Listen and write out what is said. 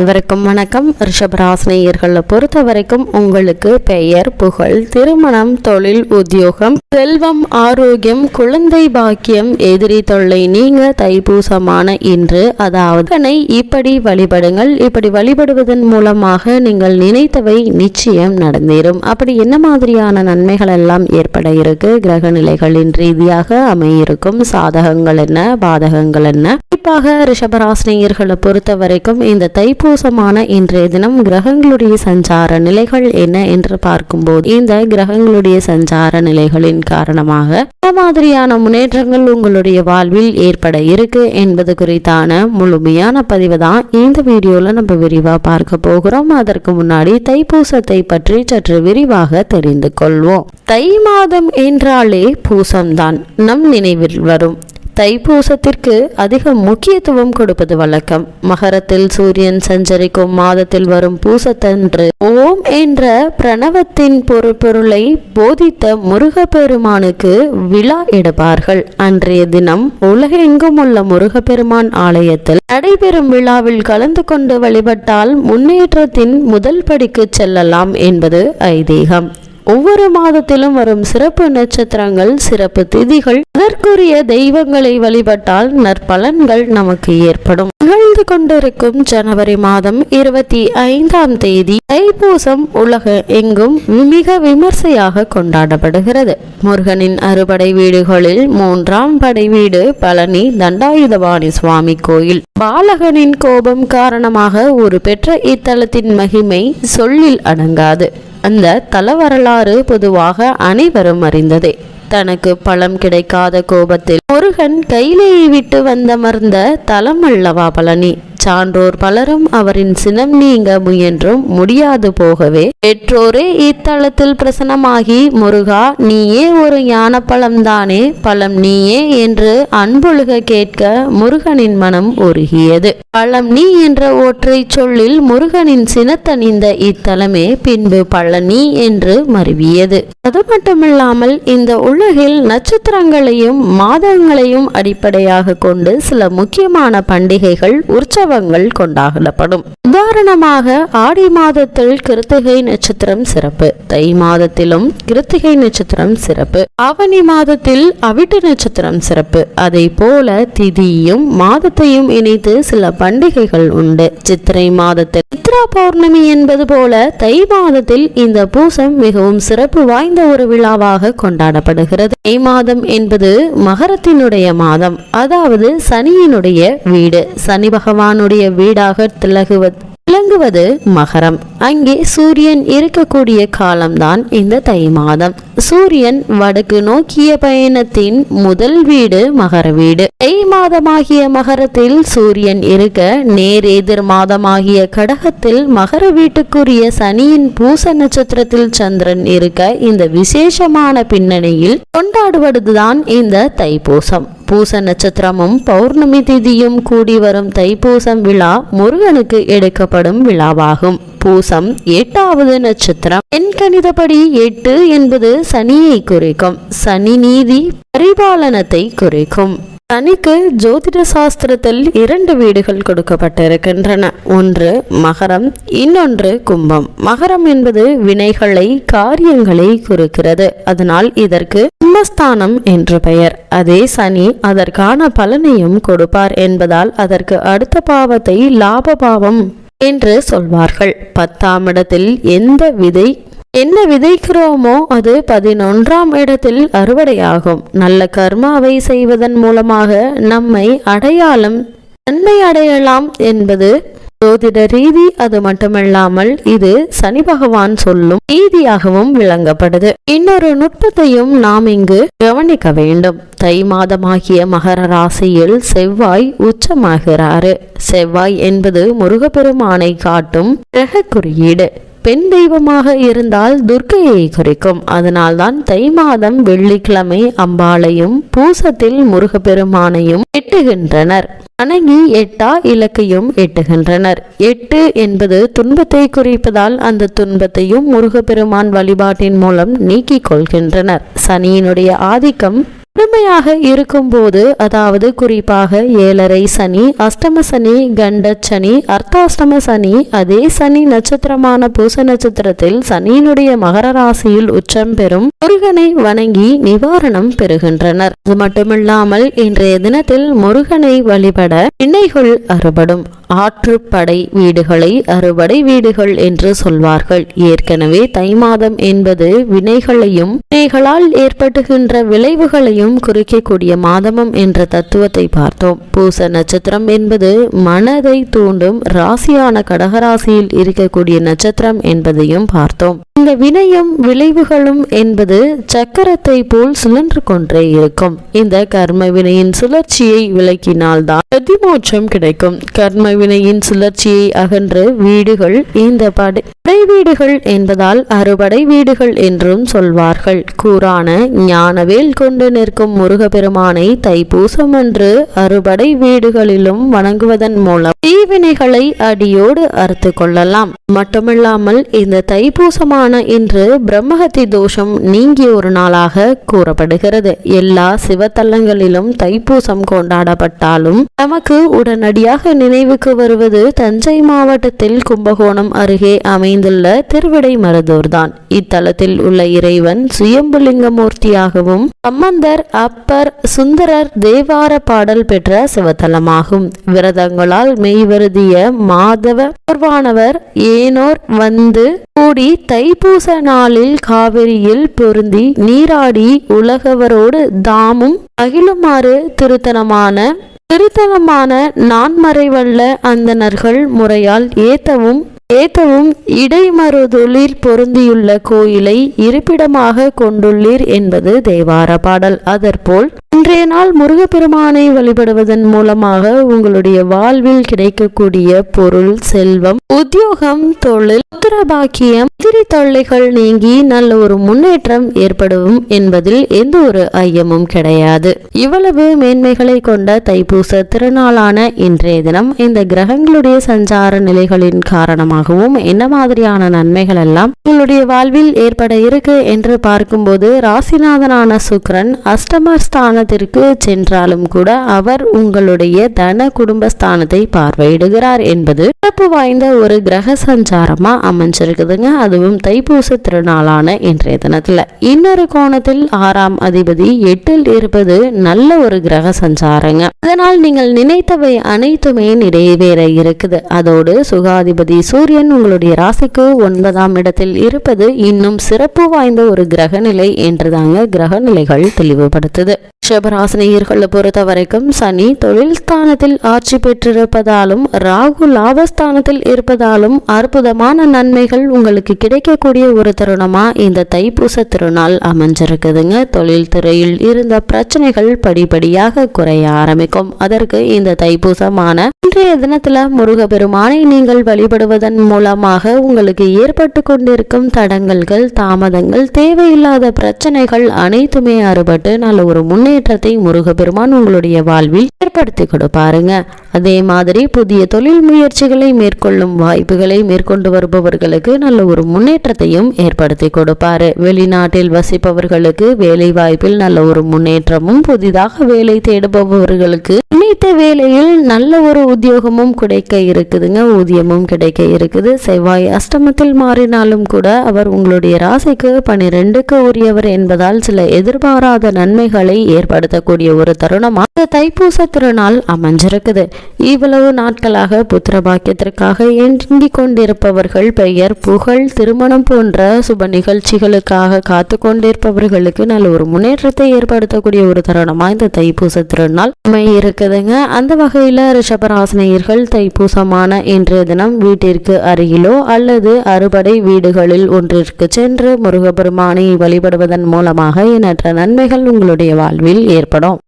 இவருக்கும் வணக்கம். ரிஷபராசினியர்களை பொறுத்த வரைக்கும் உங்களுக்கு பெயர் புகழ் திருமணம் தொழில் உத்தியோகம் செல்வம் ஆரோக்கியம் குழந்தை பாக்கியம் எதிரி தொல்லை நீங்க தைப்பூசமான இன்று. அதாவது இப்படி வழிபடுங்கள். இப்படி வழிபடுவதன் மூலமாக நீங்கள் நினைத்தவை நிச்சயம் நடந்தேறும். அப்படி என்ன மாதிரியான நன்மைகள் எல்லாம் ஏற்பட இருக்கு? கிரக நிலைகளின் ரீதியாக அமையிருக்கும். சாதகங்கள் என்ன? பாதகங்கள் என்ன? குறிப்பாக ரிஷபராசினியர்களை பொறுத்த வரைக்கும் இந்த தைப்பூசமான இன்றைய தினம் கிரகங்களுடைய சஞ்சார நிலைகள் என்ன என்று பார்க்கும்போது இந்த கிரகங்களுடைய சஞ்சார நிலைகளின் காரணமாக மாதிரியான முன்னேற்றங்கள் உங்களுடைய வாழ்வில் ஏற்பட இருக்கு என்பது குறித்தான முழுமையான பதிவு தான் இந்த வீடியோல நம்ம விரிவா பார்க்க போகிறோம். அதற்கு முன்னாடி தைப்பூசத்தை பற்றி சற்று விரிவாக தெரிந்து கொள்வோம். தை மாதம் என்றாலே பூசம்தான். நம் நினைவில் வரும் தைப்பூசத்திற்கு அதிக முக்கியத்துவம் கொடுப்பது வழக்கம். மகரத்தில் சூரியன் சஞ்சரிக்கும் மாதத்தில் வரும் பூசத்தன்று ஓம் என்ற பிரணவத்தின் பொருட்பொருளை போதித்த முருகப்பெருமானுக்கு விழா எடுப்பார்கள் அன்றைய தினம் உலகெங்கும் உள்ள முருகப்பெருமான் ஆலயத்தில் நடைபெறும் விழாவில் கலந்து கொண்டு வழிபட்டால் முன்னேற்றத்தின் முதல் படிக்கு செல்லலாம் என்பது ஐதீகம். ஒவ்வொரு மாதத்திலும் வரும் சிறப்பு நட்சத்திரங்கள் சிறப்பு திதிகள் அதற்குரிய தெய்வங்களை வழிபட்டால் நற்பலன்கள் நமக்கு ஏற்படும். நிகழ்ந்து கொண்டிருக்கும் ஜனவரி மாதம் இருபத்தி ஐந்தாம் தேதி தைப்பூசம் உலக எங்கும் மிக விமர்சையாக கொண்டாடப்படுகிறது. முருகனின் அறுபடை வீடுகளில் மூன்றாம் படை வீடு பழனி தண்டாயுதபாணி சுவாமி கோயில். பாலகனின் கோபம் காரணமாக ஒரு பெற்ற இத்தலத்தின் மகிமை சொல்லில் அடங்காது. அந்த தல வரலாறு பொதுவாக அனைவரும் அறிந்ததே. தனக்கு பழம் கிடைக்காத கோபத்தில் முருகன் கையிலேயே விட்டு வந்தமர்ந்த தலம் அல்லவா பழனி. சான்றோர் பலரும் அவரின் சினம் நீங்க முயன்றும் முடியாது போகவே. பெற்றோரே இத்தலத்தில் பிரசனமாகி முருகா நீயே ஒரு ஞான பழம்தானே பழம் நீயே என்று அன்பொழுக கேட்க முருகனின் மனம் உருகியது. பழம் நீ என்ற ஒற்றை சொல்லில் முருகனின் சினத்தணிந்த இத்தலமே பின்பு பழனி என்று மருவியது. அது மட்டுமில்லாமல் இந்த உலகில் நட்சத்திரங்களையும் மாதங்களையும் அடிப்படையாக கொண்டு சில முக்கியமான பண்டிகைகள் உற்சவ உற்சவங்கள் கொண்டாடப்படும். உதாரணமாக ஆடி மாதத்தில் கிருத்திகை நட்சத்திரம் சிறப்பு. தை மாதத்திலும் கிருத்திகை நட்சத்திரம் சிறப்பு. ஆவணி மாதத்தில் அவிட்டு நட்சத்திரம் சிறப்பு. அதை போல திதியும் மாதத்தையும் இணைத்து சில பண்டிகைகள் உண்டு. சித்திரை மாதத்தில் சித்ரா பௌர்ணமி என்பது போல தை மாதத்தில் இந்த பூசம் மிகவும் சிறப்பு வாய்ந்த ஒரு விழாவாக கொண்டாடப்படுகிறது. தை மாதம் என்பது மகரத்தினுடைய மாதம். அதாவது சனியினுடைய வீடு. சனி பகவான் பகவானுடைய வீடாக திலகுவது விளங்குவது மகரம். அங்கே சூரியன் இருக்கக்கூடிய காலம்தான் இந்த தை மாதம். சூரியன் வடக்கு நோக்கிய பயணத்தின் முதல் வீடு மகர வீடு. தை மாதமாகிய மகரத்தில் சூரியன் இருக்க நேர் எதிர் மாதமாகிய கடகத்தில் மகர வீட்டுக்குரிய சனியின் பூச நட்சத்திரத்தில் சந்திரன் இருக்க இந்த விசேஷமான பின்னணியில் கொண்டாடுவதுதான் இந்த தைப்பூசம். பூச நட்சத்திரமும் பௌர்ணமி திதியும் கூடி வரும் தைப்பூசம் விழா முருகனுக்கு எடுக்கப்படும் விழாவாகும். பூசம் எட்டாவது நட்சத்திரம். என் கணிதப்படி எட்டு என்பது சனியை குறிக்கும். சனி நீதி பரிபாலனத்தை குறிக்கும். சனிக்கு ஜோதிட சாஸ்திரத்தில் இரண்டு வீடுகள் கொடுக்கப்பட்டிருக்கின்றன. ஒன்று மகரம் இன்னொன்று கும்பம். மகரம் என்பது வினைகளை காரியங்களை குறிக்கிறது. அதனால் இதற்கு கும்பஸ்தானம் என்று பெயர். அதே சனி அதற்கான பலனையும் கொடுப்பார் என்பதால் அதற்கு அடுத்த பாவத்தை லாப பாவம் என்று சொல்வார்கள். பத்தாம் இடத்தில் எந்த விதை என்ன விதைக்கிறோமோ அது பதினொன்றாம் இடத்தில் அறுவடையாகும். நல்ல கர்மாவை செய்வதன் மூலமாக நம்மை அடையாளம் நன்மை அடையலாம் என்பது ஜோதிட ரீதி அது மட்டுமல்லாமல் இது சனி பகவான் சொல்லும் ரீதியாகவும் விளங்கப்படுது. இன்னொரு நுட்பத்தையும் நாம் இங்கு கவனிக்க வேண்டும். தை மாதமாகிய மகர ராசியில் செவ்வாய் உச்சமாகிறாரு. செவ்வாய் என்பது முருகப்பெருமானை காட்டும் கிரக குறியீடு. பெண் தெய்வமாக இருந்தால் துர்க்கையை குறிக்கும். அதனால்தான் தை மாதம் வெள்ளிக்கிழமை அம்பாளையும் பூசத்தில் முருகப்பெருமானையும் எட்டுகின்றனர். வணங்கி எட்டா இலக்கையும் எட்டுகின்றனர். எட்டு என்பது துன்பத்தை குறிப்பதால் அந்த துன்பத்தையும் முருகப்பெருமான் வழிபாட்டின் மூலம் நீக்கிக் கொள்கின்றனர். சனியினுடைய ஆதிக்கம் முழுமையாக இருக்கும்போது அதாவது குறிப்பாக ஏழரை சனி அஷ்டம சனி கண்ட சனி அர்த்தாஷ்டம சனி அதே சனி நட்சத்திரமான பூச நட்சத்திரத்தில் சனியினுடைய மகர ராசியில் உச்சம் பெறும் முருகனை வணங்கி நிவாரணம் பெறுகின்றனர். அது மட்டுமில்லாமல் இன்றைய தினத்தில் முருகனை வழிபட வினைகள் அறுபடும். ஆற்றுப்படை வீடுகளை அறுபடை வீடுகள் என்று சொல்வார்கள். ஏற்கனவே தை மாதம் என்பது வினைகளையும் வினைகளால் ஏற்பட்டுகின்ற விளைவுகளையும் குறிக்கக்கூடிய மாதமும் என்ற தத்துவத்தை பார்த்தோம். பூச நட்சத்திரம் என்பது மனதை தூண்டும் ராசியான கடகராசியில் இருக்கக்கூடிய நட்சத்திரம் என்பதையும் பார்த்தோம். இந்த வினையும் விளைவுகளும் என்பது சக்கரத்தை போல் சுழன்று கொன்றே இருக்கும். இந்த கர்ம வினையின் சுழற்சியை விளக்கினால்தான் பிரதிமோட்சம் கிடைக்கும். கர்ம வினையின் சுழற்சியை அகன்று வீடுகள் இந்த படை வீடுகள் என்பதால் அறுபடை வீடுகள் என்றும் சொல்வார்கள். கூறான ஞானவேல் கொண்டு நிற்கும் முருகப்பெருமானை தைப்பூசம் என்று அறுபடை வீடுகளிலும் வணங்குவதன் மூலம் தீவினைகளை அடியோடு அறுத்து கொள்ளலாம். மட்டுமில்லாமல் இந்த தைப்பூசமான இன்று பிரம்மஹத்தி தோஷம் நீங்கிய ஒரு நாளாக கூறப்படுகிறது. எல்லா சிவத்தலங்களிலும் தைப்பூசம் கொண்டாடப்பட்டாலும் நமக்கு உடனடியாக நினைவுக்கு வருவது தஞ்சை மாவட்டத்தில் கும்பகோணம் அருகே அமைந்துள்ள திருவிடை மருதூர்தான் இத்தலத்தில் உள்ள இறைவன் சுயம்புலிங்கமூர்த்தியாகவும் சம்பந்தர் அப்பர் சுந்தரர் தேவார பாடல் பெற்ற சிவத்தலமாகும். விரதங்களால் மெய்வருதிய மாதவ பூர்வானவர் ஏனோர் வந்து கூடி தைப்பூச நாளில் காவிரியில் பொருந்தி நீராடி உலகவரோடு தாமும் அகிலுமாறு திருத்தனமான திருத்தலமான நான்மறைவல்ல அந்தனர்கள் முறையால் ஏத்தவும் ஏத்தவும் இடைமருதுளிர் பொருந்தியுள்ள கோயிலை இருப்பிடமாக கொண்டுள்ளீர் என்பது தேவார பாடல். அதற்போல் இன்றைய நாள் முருகப்பெருமானை வழிபடுவதன் மூலமாக உங்களுடைய வாழ்வில் கிடைக்கக்கூடிய பொருள் செல்வம் உத்தியோகம் தொழில் உத்தரபாக்கியம் எதிரி தொல்லைகள் நீங்கி நல்ல ஒரு முன்னேற்றம் ஏற்படும் என்பதில் எந்த ஒரு ஐயமும் கிடையாது. இவ்வளவு மேன்மைகளை கொண்ட தைப்பூச திருநாளான இன்றைய தினம் இந்த கிரகங்களுடைய சஞ்சார நிலைகளின் காரணமாகவும் என்ன மாதிரியான நன்மைகள் எல்லாம் உங்களுடைய வாழ்வில் ஏற்பட இருக்கு என்று பார்க்கும்போது ராசிநாதனான சுக்ரன் அஷ்டமஸ்தானத்திற்கு சென்றாலும் கூட அவர் உங்களுடைய தன குடும்பஸ்தானத்தை பார்வையிடுகிறார் என்பது சிறப்பு வாய்ந்த ஒரு கிரக சஞ்சாரமா அமைஞ்சிருக்குதுங்க. அதுவும் தைப்பூச திருநாளான இன்றைய தினத்துல. இன்னொரு கோணத்தில் ஆறாம் அதிபதி எட்டில் இருப்பது நல்ல ஒரு கிரக சஞ்சாரங்க. அதனால் நீங்கள் நினைத்தவை அனைத்துமே நிறைவேற இருக்குது. அதோடு சுகாதிபதி சூரியன் உங்களுடைய ராசிக்கு ஒன்பதாம் இடத்தில் இருப்பது இன்னும் சிறப்பு வாய்ந்த ஒரு கிரகநிலை என்றுதாங்க கிரகநிலைகள் தெளிவுபடுத்துது. ரிஷபராசினியர்களை பொறுத்த வரைக்கும் சனி தொழில் ஸ்தானத்தில் ஆட்சி பெற்றிருப்பதாலும் ராகு லாபஸ்தானத்தில் இருப்பதாலும் அற்புதமான நன்மைகள் உங்களுக்கு கிடைக்கக்கூடிய ஒரு தருணமா இந்த தைப்பூச திருநாள் அமைஞ்சிருக்குதுங்க. தொழில் துறையில் இருந்த பிரச்சனைகள் படிப்படியாக குறைய ஆரம்பிக்கும். அதற்கு இந்த தைப்பூசமான இன்றைய தினத்துல முருகப்பெருமானை நீங்கள் வழிபடுவதன் மூலமாக உங்களுக்கு ஏற்பட்டு கொண்டிருக்கும் தடங்கல்கள் தாமதங்கள் தேவையில்லாத பிரச்சனைகள் அனைத்துமே அறுபட்டு நல்ல ஒரு முன்னேற்றத்தை முருகப்பெருமான் உங்களுடைய வாழ்வில் ஏற்படுத்தி கொடுப்பாருங்க. அதே மாதிரி புதிய தொழில் முயற்சிகளை மேற்கொள்ளும் வாய்ப்புகளை மேற்கொண்டு வருபவர்களுக்கு நல்ல ஒரு முன்னேற்றத்தையும் ஏற்படுத்தி கொடுப்பாரு. வெளிநாட்டில் வசிப்பவர்களுக்கு வேலை வாய்ப்பில் நல்ல ஒரு முன்னேற்றமும் புதிதாக வேலை தேடுபவர்களுக்கு நினைத்த வேலையில் நல்ல ஒரு உத்தியோகமும் கிடைக்க இருக்குதுங்க. ஊதியமும் கிடைக்க இருக்குது. செவ்வாய் அஷ்டமத்தில் மாறினாலும் கூட அவர் உங்களுடைய ராசிக்கு பனிரெண்டுக்கு உரியவர் என்பதால் சில எதிர்பாராத நன்மைகளை ஏற்படுத்தக்கூடிய ஒரு தருணமா அந்த தைப்பூச திருநாள் அமைஞ்சிருக்குது. இவ்வளவு நாட்களாக புத்திர பாக்கியத்திற்காக ஏங்கிக் கொண்டிருப்பவர்கள் பெயர் புகழ் திருமணம் போன்ற சுப நிகழ்ச்சிகளுக்காக காத்து கொண்டிருப்பவர்களுக்கு நல்ல ஒரு முன்னேற்றத்தை ஏற்படுத்தக்கூடிய ஒரு தருணமா இந்த தைப்பூச திருநாள் இருக்குதுங்க இருக்குதுங்க அந்த வகையில் ரிஷபராசினியர்கள் தைப்பூசமான இன்றைய தினம் வீட்டிற்கு அருகிலோ அல்லது அறுபடை வீடுகளில் ஒன்றிற்கு சென்று முருகப்பெருமானை வழிபடுவதன் மூலமாக எண்ணற்ற நன்மைகள் உங்களுடைய வாழ்வில் ஏற்படும்.